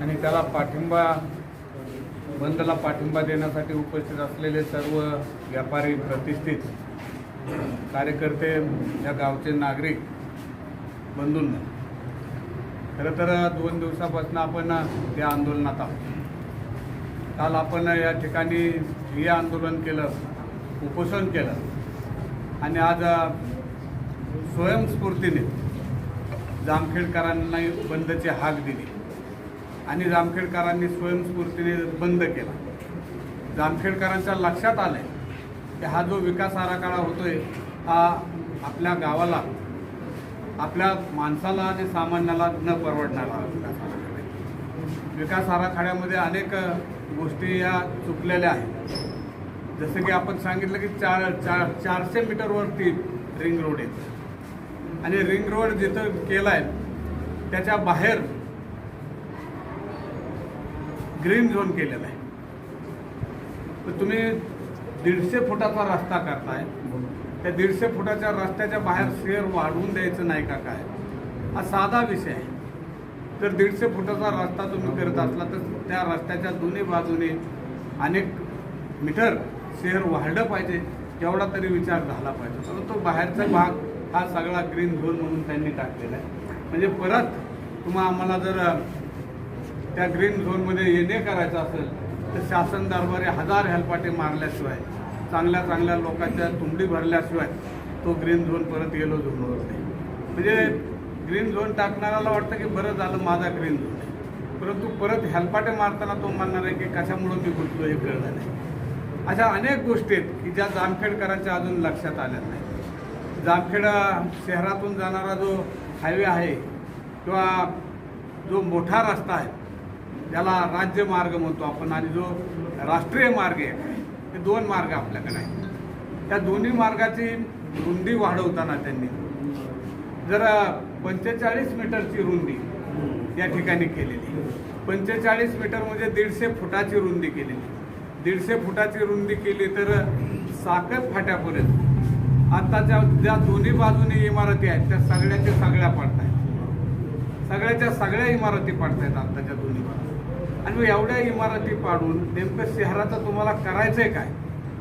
आणि त्याला पाठिंबा बंदला पाठिंबा देण्यासाठी उपस्थित असलेले सर्व व्यापारी प्रतिष्ठित कार्यकर्ते या गावचे नागरिक बंधूंना खरं तर दोन दिवसापासून आपण या आंदोलनात आहोत. काल आपण या ठिकाणी हे आंदोलन केलं उपोषण केलं आणि आज स्वयंस्फूर्तीने जामखेडकरांना बंदची हाक दिली. आणि जामखेडकरांनी स्वयंस्फूर्तीने बंद केला. जामखेडकरांच्या लक्षात आलंय की हा जो विकास आराखडा होतोय हा आपल्या गावाला आपल्या माणसाला आणि सामान्याला न परवडणारा विकास आराखडा विकास आराखड्यामध्ये अनेक गोष्टी या चुकलेल्या आहेत. जसं की आपण सांगितलं की चार चार चारशे मीटरवरती रिंग रोड आहे आणि रिंग रोड जिथं केला आहे त्याच्या बाहेर ग्रीन झोन केलेला आहे. तर तुम्ही दीडशे फुटाचा रस्ता करताय. त्या दीडशे फुटाच्या रस्त्याच्या बाहेर शेअर वाढवून द्यायचं नाही का काय? हा साधा विषय आहे. तर दीडशे फुटाचा रस्ता तुम्ही करत असला तर त्या रस्त्याच्या दोन्ही बाजूने अनेक मीटर शेअर वाढलं पाहिजे एवढा तरी विचार झाला पाहिजे. तर तो बाहेरचा भाग हा सगळा ग्रीन झोन म्हणून त्यांनी टाकलेला आहे. म्हणजे परत तुम्हा आम्हाला जर त्या ग्रीन झोनमध्ये येणे करायचं असेल तर शासन दरबारी हजार हेलपाटे मारल्याशिवाय चांगल्या चांगल्या लोकांच्या तुंबडी भरल्याशिवाय तो ग्रीन झोन परत येलो झोनवर नाही म्हणजे ग्रीन झोन टाकणाऱ्याला वाटतं की बरं झालं माझा ग्रीन झोन आहे परंतु परत हेलपाटे मारताना तो म्हणणार आहे की कशामुळं मी गुंतलो हे कळलं नाही. अशा अनेक गोष्टी आहेत की ज्या जामखेडकरांच्या अजून लक्षात आल्या नाही जामखेड शहरातून जाणारा जो हायवे आहे किंवा जो मोठा रस्ता आहे ज्याला राज्य मार्ग म्हणतो आपण आणि जो राष्ट्रीय मार्ग आहे हे दोन मार्ग आपल्याकडे आहेत. त्या दोन्ही मार्गाची रुंदी वाढवताना त्यांनी जर पंचेचाळीस मीटरची रुंदी या ठिकाणी केलेली. पंचेचाळीस मीटर म्हणजे दीडशे फुटाची रुंदी केलेली. दीडशे फुटाची रुंदी केली तर साखर फाट्यापर्यंत. आत्ताच्या ज्या दोन्ही बाजूने इमारती आहेत त्या सगळ्याच्या सगळ्या पडत आहेत सगळ्याच्या सगळ्या इमारती पडतायत आत्ताच्या दोन्ही बाजू आणि एवढ्या इमारती पाडून नेमकं शहराचं तुम्हाला करायचं आहे काय?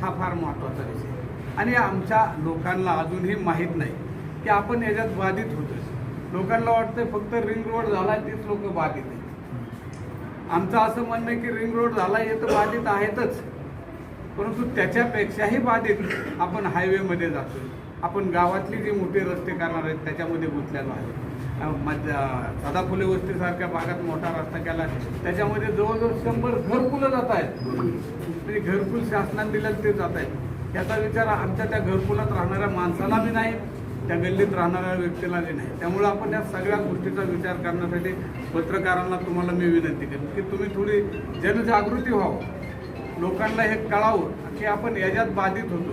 हा फार महत्त्वाचा विषय. आणि आमच्या लोकांना अजूनही माहीत नाही की आपण याच्यात बाधित होतोय. लोकांना वाटतं फक्त रिंग रोड झाला तीच लोक बाधित आहेत. आमचं असं म्हणणं आहे की रिंग रोड झाला हे तर बाधित आहेतच. परंतु त्याच्यापेक्षाही बाधित आपण हायवेमध्ये जातो आपण गावातली जी मोठे रस्ते करणार आहेत त्याच्यामध्ये गुंतलेलो आहे अं, मध्य वस्तीसारख्या भागात मोठा रस्ता केला. त्याच्यामध्ये जवळजवळ शंभर घरकुलं जात आहेत. म्हणजे घरकुल शासनाने दिलं ते जात आहेत. याचा विचार आमच्या त्या घरकुलात राहणाऱ्या माणसाला बी नाही त्या गल्लीत राहणाऱ्या व्यक्तीला बी नाही. त्यामुळे आपण या सगळ्या गोष्टीचा विचार करण्यासाठी पत्रकारांना तुम्हाला मी विनंती करेन की तुम्ही थोडी जनजागृती व्हावं. लोकांना हे कळावं की आपण याच्यात बाधित होतो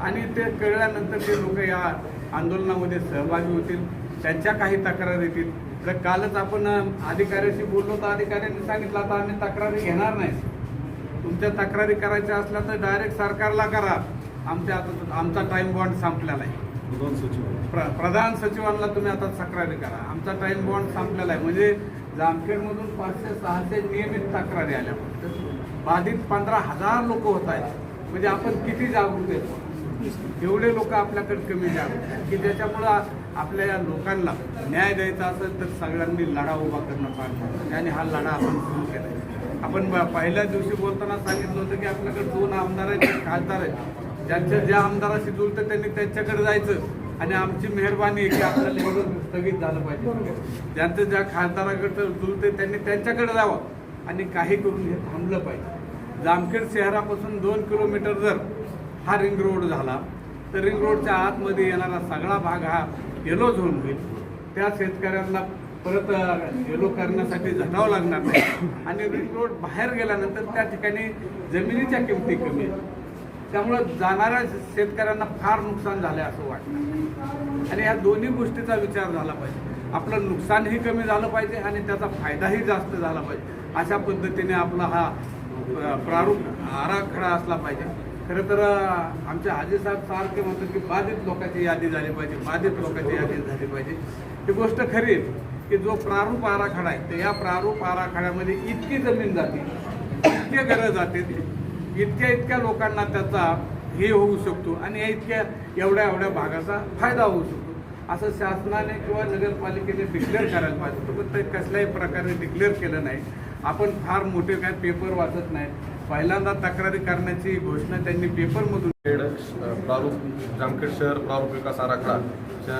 आणि ते कळल्यानंतर ते लोक या आंदोलनामध्ये सहभागी होतील त्यांच्या काही तक्रारी येतील. तर कालच आपण अधिकाऱ्याशी बोललो तर अधिकाऱ्यांनी सांगितलं आता आम्ही तक्रारी घेणार नाही. तुमच्या तक्रारी करायच्या असल्या तर डायरेक्ट सरकारला करा. आमच्या आता आमचा टाइम बॉन्ड संपलेला आहे. प्रधान सचिव प्र प्रधान सचिवांना तुम्ही आता तक्रारी करा. आमचा टाइम बॉन्ड संपलेला आहे. म्हणजे जामखेडमधून पाचशे सहाशे नियमित तक्रारी आल्या. फक्त बाधित पंधरा हजार लोक होत आहेत. म्हणजे आपण किती जागरूक आहेत? एवढे लोक आपल्याकडे कमी जागरूक आहेत. की ज्याच्यामुळं आपल्या या लोकांना न्याय द्यायचा असेल तर सगळ्यांनी लढा उभा करणं फार महत्त्वाचं आणि हा लढा आपण सुरू केला आहे आपण ब- पहिल्या दिवशी बोलताना सांगितलं होतं की आपल्याकडे दोन आमदार आहेत खासदार आहेत ज्यांच्या ज्या आमदाराशी जुळतं त्यांनी त्यांच्याकडे जायचं. आणि आमची मेहरबानी आहे की आपल्याला निवडून स्थगित झालं पाहिजे. ज्यांचं ज्या खासदाराकडे जुळते त्यांनी त्यांच्याकडे जावं. आणि काही करून हे थांबलं पाहिजे. जामखेड शहरापासून दोन किलोमीटर जर हा रिंग रोड झाला तर रिंग रोडच्या आतमध्ये येणारा सगळा भाग हा येलो झोन होईल त्या शेतकऱ्यांना परत येलो करण्यासाठी झटावं लागणार नाही. आणि रिंग रोड बाहेर गेल्यानंतर त्या ठिकाणी जमिनीच्या किमती कमी आहेत. त्यामुळं जाणाऱ्या शेतकऱ्यांना फार नुकसान झालं असं वाटतं. आणि या दोन्ही गोष्टीचा विचार झाला पाहिजे. आपलं नुकसानही कमी झालं पाहिजे आणि त्याचा फायदाही जास्त झाला पाहिजे. अशा पद्धतीने आपला हा प्रारूप आराखडा असला पाहिजे. खरं तर अं, आमचे साहेब सारखे म्हणतात की बाधित लोकांची यादी झाली पाहिजे बाधित लोकांची यादी झाली पाहिजे. ही गोष्ट खरी की जो प्रारूप आराखडा आहे तर या प्रारूप आराखड्यामध्ये इतकी जमीन जाते इतके घरं जाते इतक्या इतक्या लोकांना त्याचा हे होऊ शकतो आणि या इतक्या एवढ्या एवढ्या भागाचा फायदा होऊ शकतो. असं शासनाने किंवा नगरपालिकेने डिक्लेअर करायला पाहिजे होतं पण ते कसल्याही प्रकारे डिक्लेअर केलं नाही. आपण फार मोठे काय पेपर वाचत नाही. पहिल्यांदा तक्रारी करण्याची घोषणा त्यांनी पेपरमधून प्रारूप जामखेड शहर प्रारूप विकास आराखडाच्या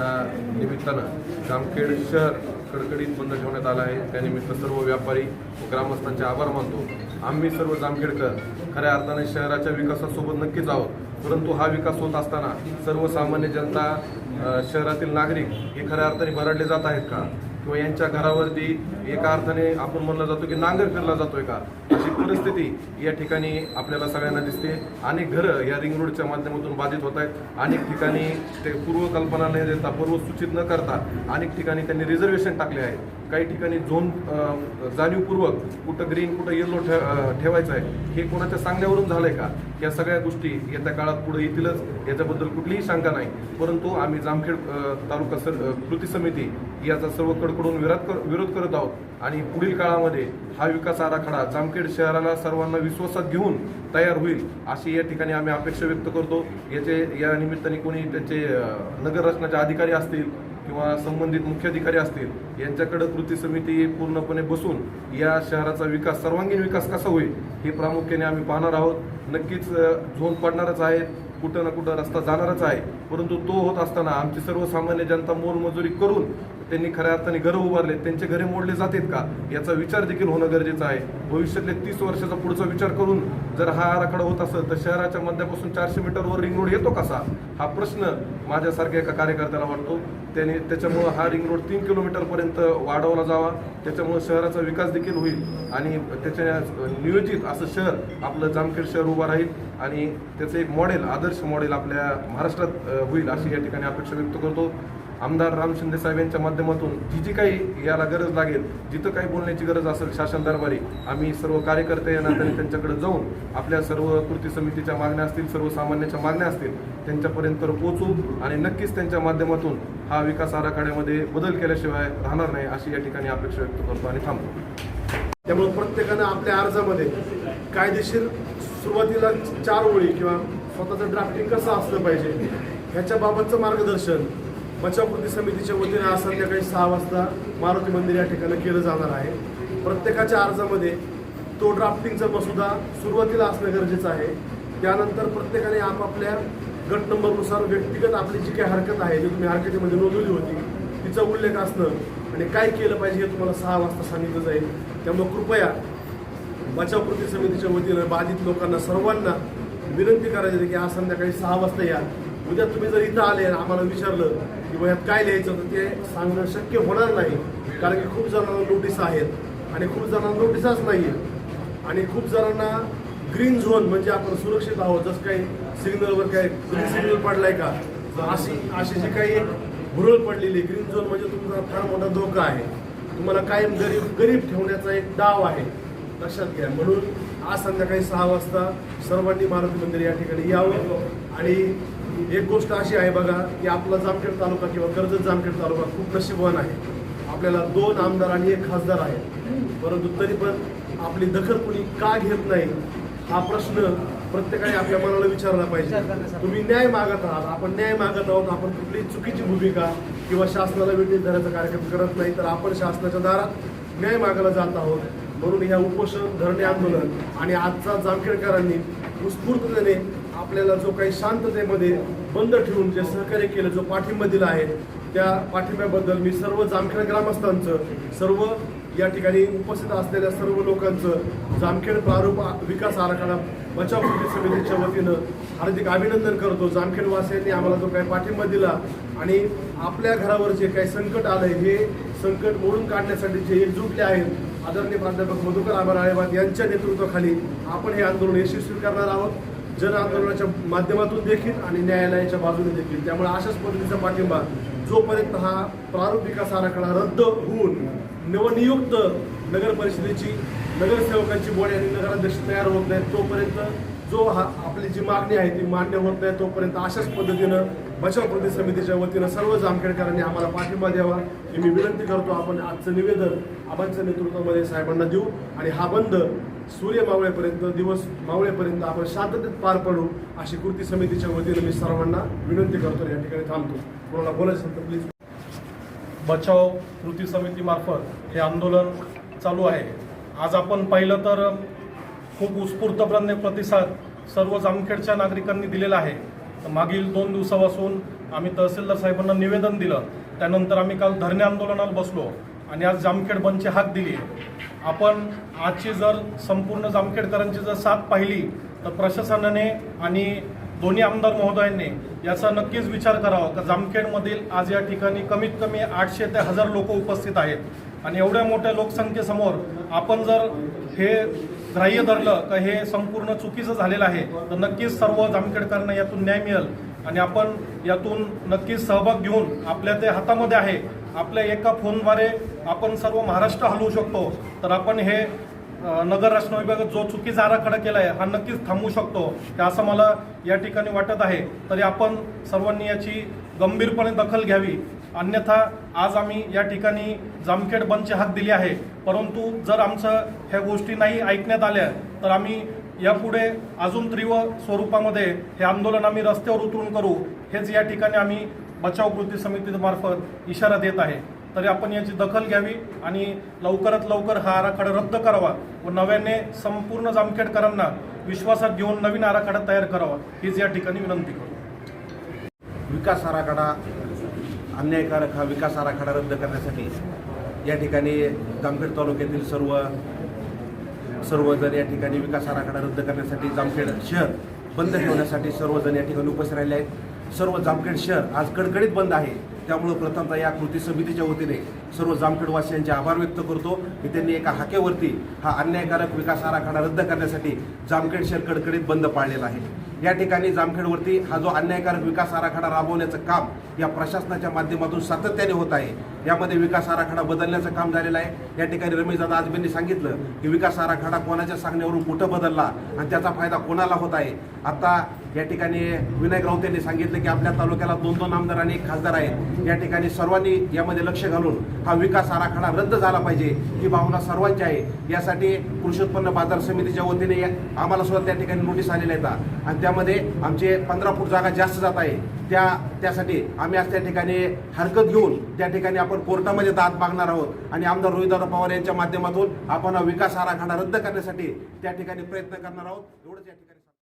निमित्तानं जामखेड शहर कडकडीत बंद ठेवण्यात आलं आहे. त्यानिमित्त सर्व व्यापारी व ग्रामस्थांचे आभार मानतो. आम्ही सर्व जामखेडकर खऱ्या अर्थाने शहराच्या विकासासोबत नक्कीच आहोत. परंतु हा विकास होत असताना सर्वसामान्य जनता शहरातील नागरिक हे खऱ्या अर्थाने भरडले जात आहेत का? किंवा यांच्या घरावरती एका अर्थाने आपण म्हणलं जातो की नांगर फिरला जातोय का? अशी परिस्थिती या ठिकाणी आपल्याला सगळ्यांना दिसते. अनेक घरं या रिंग रोडच्या माध्यमातून बाधित होत आहेत. अनेक ठिकाणी ते पूर्वकल्पना न देता पूर्व सूचित न करता अनेक ठिकाणी त्यांनी रिझर्वेशन टाकले आहे काही ठिकाणी झोन जाणीवपूर्वक कुठं ग्रीन कुठं येलो ठे ठेवायचं आहे हे कोणाच्या सांगण्यावरून झालंय का? या सगळ्या गोष्टी येत्या काळात पुढे येतीलच याच्याबद्दल कुठलीही शंका नाही. परंतु आम्ही जामखेड तालुका सर कृती समिती याचा सर्व कडकडून विरोध कर विरोध करत आहोत. आणि पुढील काळामध्ये हा विकास आराखडा जामखेड शहराला सर्वांना विश्वासात घेऊन तयार होईल अशी या ठिकाणी आम्ही अपेक्षा व्यक्त करतो. याचे या निमित्ताने कोणी त्याचे नगररचनाचे नगर अधिकारी असतील किंवा संबंधित मुख्य अधिकारी असतील यांच्याकडे कृती समिती पूर्णपणे बसून या शहराचा विकास सर्वांगीण विकास कसा होईल हे प्रामुख्याने आम्ही पाहणार आहोत. नक्कीच झोन पडणारच आहे कुठं ना कुठं रस्ता जाणारच आहे परंतु तो होत असताना आमची सर्वसामान्य जनता मोलमजुरी करून त्यांनी खऱ्या अर्थाने घरं उभारले त्यांचे घरे मोडले जातात का? याचा विचार देखील होणं गरजेचं आहे. भविष्यातले तीस वर्षाचा पुढचा विचार करून जर हा आराखडा होत असेल तर शहराच्या मध्यापासून चारशे मीटरवर रिंग रोड येतो कसा हा प्रश्न माझ्यासारख्या एका कार्यकर्त्याला वाटतो. त्याने त्याच्यामुळं हा रिंग रोड तीन किलोमीटरपर्यंत वाढवला जावा. त्याच्यामुळं शहराचा विकास देखील होईल. आणि त्याच्या नियोजित असं शहर आपलं जामखेड शहर उभं राहील. आणि त्याचं एक मॉडेल आदर्श मॉडेल आपल्या महाराष्ट्रात होईल अशी या ठिकाणी अपेक्षा व्यक्त करतो. आमदार राम शिंदे साहेब यांच्या माध्यमातून जी जी काही याला गरज लागेल जिथं काही बोलण्याची गरज असेल शासन दरबारी आम्ही सर्व कार्यकर्ते या नात्याने त्यांच्याकडे जाऊन आपल्या सर्व कृती समितीच्या मागण्या असतील सर्वसामान्यांच्या मागण्या असतील त्यांच्यापर्यंत पोहोचू आणि नक्कीच त्यांच्या माध्यमातून हा विकास आराखड्यामध्ये बदल केल्याशिवाय राहणार नाही अशी या ठिकाणी अपेक्षा व्यक्त करतो आणि थांबतो. त्यामुळे प्रत्येकानं आपल्या अर्जामध्ये कायदेशीर सुरुवातीला चार ओळी किंवा स्वतःचं ड्राफ्टिंग कसं असलं पाहिजे ह्याच्याबाबतचं मार्गदर्शन बचाव कृती समितीच्या वतीने आज संध्याकाळी सहा वाजता मारुती मंदिर या ठिकाणी केलं जाणार आहे. प्रत्येकाच्या अर्जामध्ये तो ड्राफ्टिंगचा मसुदा सुरुवातीला असणं गरजेचं आहे. त्यानंतर प्रत्येकाने आपापल्या गट नंबरनुसार व्यक्तिगत आपली जी काही हरकत आहे जी तुम्ही हरकतीमध्ये नोंदवली होती तिचा उल्लेख असणं आणि काय केलं पाहिजे हे तुम्हाला सहा वाजता सांगितलं जाईल. त्यामुळे कृपया बचाव कृती समितीच्या वतीनं बाधित लोकांना सर्वांना विनंती करायची की आज संध्याकाळी सहा वाजता या. उद्या तुम्ही जर इथं आले आणि आम्हाला विचारलं की यात काय लिहायचं तर ते सांगणं शक्य होणार नाही. कारण की खूप जणांना नोटीस आहेत आणि खूप जणांना नोटीसच नाही आणि खूप जणांना ग्रीन झोन म्हणजे आपण सुरक्षित आहोत. जसं काही सिग्नलवर काय ग्रीन सिग्नल पडलाय का? अशी अशी जी काही भुरळ पडलेली ग्रीन झोन म्हणजे तुमचा फार मोठा धोका आहे. तुम्हाला कायम गरीब गरीब ठेवण्याचा एक डाव आहे. लक्षात घ्या. म्हणून आज संध्याकाळी सहा वाजता सर्वांनी मारुती मंदिर या ठिकाणी यावं. आणि एक गोष्ट अशी आहे बघा की आपला जामखेड तालुका किंवा कर्जत जामखेड तालुका खूप नशीबवान आहे. आपल्याला दोन आमदार आणि एक खासदार आहे परंतु तरी पण आपली दखल कुणी का घेत नाही हा प्रश्न प्रत्येकाने आपल्या मनाला विचारला पाहिजे. तुम्ही न्याय मागत आहात. आपण न्याय मागत आहोत. आपण कुठली चुकीची भूमिका किंवा शासनाला विटी धरायचा कार्यक्रम करत नाही तर आपण शासनाच्या दारात न्याय मागायला जात आहोत. म्हणून ह्या उपोषण धरणे आंदोलन आणि आजचा जामखेडकरांनी उत्स्फूर्ततेने आपल्याला जो काही शांततेमध्ये बंद ठेवून जे सहकार्य केलं जो पाठिंबा दिला आहे त्या पाठिंब्याबद्दल मी सर्व जामखेड ग्रामस्थांचं सर्व या ठिकाणी उपस्थित असलेल्या सर्व लोकांचं जामखेड प्रारूप विकास आराखडा बचाव कृती समितीच्या वतीनं हार्दिक अभिनंदन करतो. जामखेडवासियांनी आम्हाला जो काही पाठिंबा दिला आणि आपल्या घरावर जे काही संकट आलंय हे संकट मोडून काढण्यासाठी जे एकजुटले आहेत आदरणीय प्राध्यापक मधुकर आभार आळेवाद यांच्या नेतृत्वाखाली आपण हे आंदोलन यशस्वी करणार आहोत. जन आंदोलनाच्या माध्यमातून देखील आणि न्यायालयाच्या बाजूने देखील. त्यामुळे अशाच पद्धतीचा पाठिंबा जोपर्यंत हा प्रारूप विकास आराखडा रद्द होऊन नवनियुक्त नगर परिषदेची नगरसेवकांची बॉडी आणि नगराध्यक्ष तयार होत नाहीत तोपर्यंत जो हा आपली जी मागणी आहे ती मान्य होत नाही तोपर्यंत अशाच पद्धतीनं बचाव कृती समितीच्या वतीनं सर्व जामखेडकरांनी आम्हाला पाठिंबा द्यावा ही मी विनंती करतो. आपण आजचं निवेदन आबांच्या नेतृत्वामध्ये साहेबांना देऊ आणि हा बंद सूर्य मावळेपर्यंत दिवस मावळेपर्यंत आपण शांततेत पार पडू अशी कृती समितीच्या वतीनं मी सर्वांना विनंती करतो या ठिकाणी थांबतो. कोणाला बोलायचं तर प्लीज बचाव कृती समितीमार्फत हे आंदोलन चालू आहे. आज आपण पाहिलं तर खूप उत्स्फूर्तपणे प्रतिसाद सर्व जामखेडच्या नागरिकांनी दिलेला आहे. तर मागील दोन दिवसापासून आम्ही तहसीलदार साहेबांना निवेदन दिलं. त्यानंतर आम्ही काल धरणे आंदोलनाला बसलो आणि आज जामखेड बंदची हाक दिली आपण आजची जर संपूर्ण जामखेडकरांची जर साथ पाहिली तर प्रशासनाने आणि दोन्ही आमदार महोदयांनी याचा नक्कीच विचार करावा का जामखेडमधील आज या ठिकाणी कमीत कमी आठशे ते हजार लोक उपस्थित आहेत. आणि एवढ्या मोठ्या लोकसंख्येसमोर आपण जर हे ग्राह्य धरलं का हे संपूर्ण चुकीचं झालेलं आहे तर नक्कीच सर्व जामखेडकरांना यातून न्याय मिळेल. आणि आपण यातून नक्कीच सहभाग घेऊन आपल्या ते हातामध्ये आहे आपल्या एका फोनद्वारे आपण सर्व महाराष्ट्र हलवू शकतो. तर आपण हे नगर रचना विभागात जो चुकीचा आराखडा केला आहे हा नक्कीच थांबवू शकतो. ते असं मला या ठिकाणी वाटत आहे. तरी आपण सर्वांनी याची गंभीरपणे दखल घ्यावी. अन्यथा आज आम्ही या ठिकाणी जामखेड बंदची हात दिली आहे. परंतु जर आमचं ह्या गोष्टी नाही ऐकण्यात आल्या तर आम्ही यापुढे अजून तीव्र स्वरूपामध्ये हे आंदोलन आम्ही रस्त्यावर उतरून करू. हेच या ठिकाणी आम्ही बचाव कृती समितीमार्फत इशारा देत आहे. तरी आपण याची दखल घ्यावी आणि लवकरात लवकर हा आराखडा रद्द करावा व नव्याने संपूर्ण जामखेडकरांना विश्वासात घेऊन नवीन आराखडा तयार करावा हीच या ठिकाणी विनंती करू. विकास आराखडा अन्यायकारक हा विकास आराखडा रद्द करण्यासाठी या ठिकाणी जामखेड तालुक्यातील सर्व सर्वजण या ठिकाणी विकास आराखडा रद्द करण्यासाठी जामखेड शहर बंद ठेवण्यासाठी सर्वजण या ठिकाणी उपस्थित राहिले आहेत. सर्व जामखेड शहर आज कडकडीत बंद आहे. त्यामुळं प्रथमतः या कृती समितीच्या वतीने सर्व जामखेडवासियांचे आभार व्यक्त करतो. की त्यांनी एका हाकेवरती हा अन्यायकारक विकास आराखडा रद्द करण्यासाठी जामखेड शहर कडकडीत बंद पाळलेला आहे. या ठिकाणी जामखेडवरती हा जो अन्यायकारक विकास आराखडा राबवण्याचं काम या प्रशासनाच्या माध्यमातून सातत्याने होत आहे. यामध्ये विकास आराखडा बदलण्याचं काम झालेलं आहे. या ठिकाणी रमेशदादा आजबेंनी सांगितलं की विकास आराखडा कोणाच्या सांगण्यावरून कुठं बदलला आणि त्याचा फायदा कोणाला होत आहे? आता या ठिकाणी विनायक राऊत यांनी सांगितलं की आपल्या तालुक्याला दोन दोन आमदार आणि खासदार आहेत. या ठिकाणी सर्वांनी यामध्ये लक्ष घालून हा विकास आराखडा रद्द झाला पाहिजे ही भावना सर्वांची आहे. यासाठी कृषी उत्पन्न बाजार समितीच्या वतीने आम्हाला सुद्धा त्या ठिकाणी नोटीस आलेल्या आहेत. आणि त्यामध्ये आमचे पंधरा फूट जागा जास्त जात आहे. त्या त्यासाठी आम्ही आज त्या ठिकाणी हरकत घेऊन त्या ठिकाणी आपण कोर्टामध्ये दाद मागणार आहोत. आणि आमदार रोहितदादा पवार यांच्या माध्यमातून आपण हा विकास आराखडा रद्द करण्यासाठी त्या ठिकाणी प्रयत्न करणार आहोत. एवढंच या ठिकाणी